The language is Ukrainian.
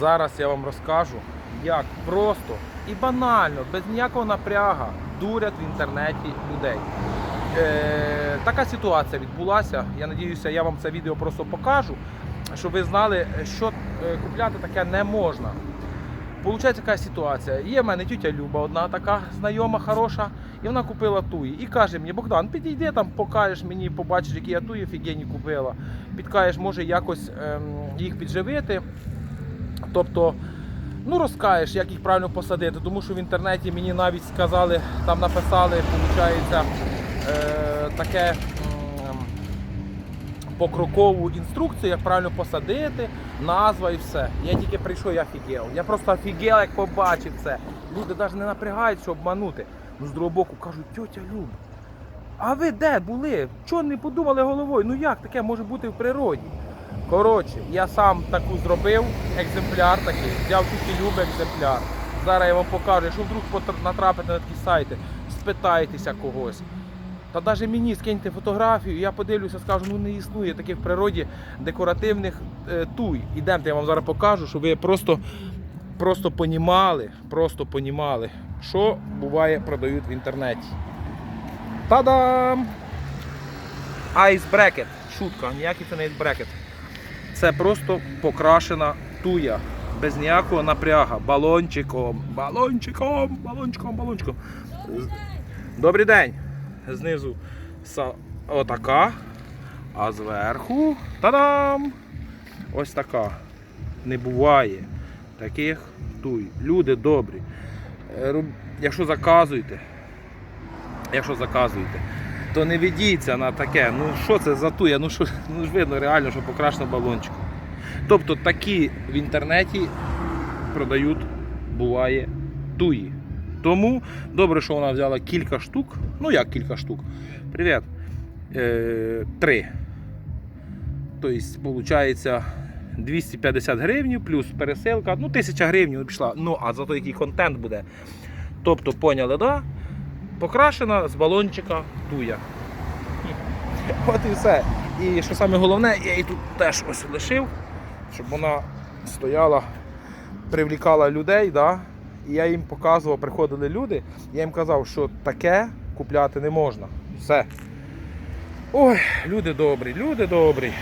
Зараз я вам розкажу, як просто і банально, без ніякого напряга дурять в інтернеті людей. Е, така ситуація відбулася. Я надіюся, я вам це відео просто покажу, щоб ви знали, що е, купляти таке не можна. Получається така ситуація. Є в мене тютя Люба, одна така знайома, хороша, і вона купила туї. І каже мені, Богдан, підійди там, покажеш мені, побачиш, які я туї офігенні купила. Підкажеш, може якось ем, їх підживити. Тобто, ну розкажеш, як їх правильно посадити, тому що в інтернеті мені навіть сказали, там написали, виходить, е, таке м, покрокову інструкцію, як правильно посадити, назва і все. Я тільки прийшов, я офігел. Я просто офігел, як побачив це. Люди навіть не напрягають, щоб обманути. Ну, з другого боку кажуть, тьотя Люб, а ви де були? Чого не подумали головою? Ну як таке може бути в природі? Коротше, я сам таку зробив, екземпляр такий, взяв тільки любий екземпляр. Зараз я вам покажу, якщо вдруг натрапите на такі сайти, спитайтеся когось. Та навіть мені скиньте фотографію, я подивлюся, скажу, ну не існує таких в природі декоративних е, туй. Ідемте, я вам зараз покажу, щоб ви просто, просто понімали, просто понімали, що буває продають в інтернеті. Та-дам! Айсбрекет. Шутка, ніякий це не айсбрекет. Це просто покрашена туя. Без ніякого напряга. Балончиком. Балончиком, балончиком, балончиком. Добрий день. Знизу отака. А зверху. Та-дам! Ось така. Не буває таких туй. Люди добрі. Е, Якщо заказуєте, якщо заказуєте, то не ведіться на таке. Ну що це за туя? Ну що ну ж видно реально, що покрашено балончиком. Тобто такі в інтернеті продають, буває, туї. Тому добре, що вона взяла кілька штук. Ну як кілька штук? Привіт. Е, три. Тобто, виходить, 250 гривень плюс пересилка. Ну, 1000 гривень пішла. Ну, а зато який контент буде. Тобто, поняли, да? Покрашена з балончика туя. От і все. І що саме головне, я її тут теж ось лишив, щоб вона стояла, привлікала людей. Да? І я їм показував, приходили люди, я їм казав, що таке купляти не можна. Все. Ой, люди добрі, люди добрі.